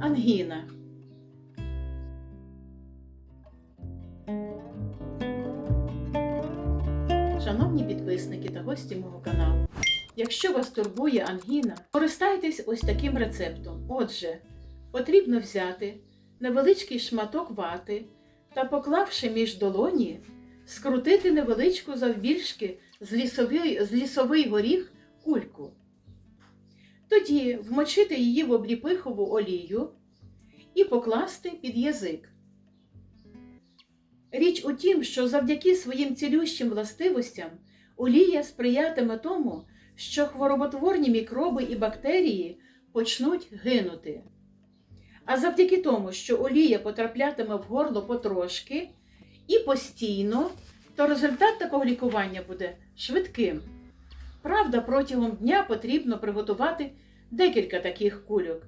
ангіна. Шановні підписники та гості мого каналу, якщо вас турбує ангіна, користайтесь ось таким рецептом. Отже, потрібно взяти невеличкий шматок вати та, поклавши між долоні, скрутити невеличку завбільшки з лісовий, з лісовий горіх кульку. Тоді вмочити її в обліпихову олію і покласти під язик. Річ у тім, що завдяки своїм цілющим властивостям олія сприятиме тому, що хвороботворні мікроби і бактерії почнуть гинути. А завдяки тому, що олія потраплятиме в горло потрошки і постійно, то результат такого лікування буде швидким. Правда, протягом дня потрібно приготувати декілька таких кульок.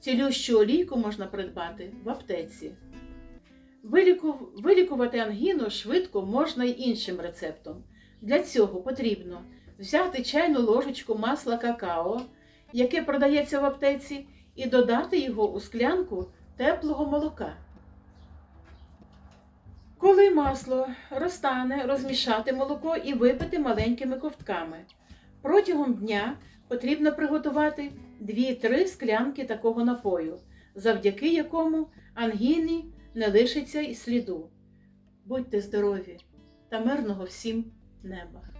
Цілющу олійку можна придбати в аптеці. Вилікувати ангіну швидко можна й іншим рецептом. Для цього потрібно взяти чайну ложечку масла какао, яке продається в аптеці, і додати його у склянку теплого молока. Коли масло розтане, розмішати молоко і випити маленькими ковтками. Протягом дня потрібно приготувати 2-3 склянки такого напою, завдяки якому ангіні не лишиться і сліду. Будьте здорові та мирного всім неба!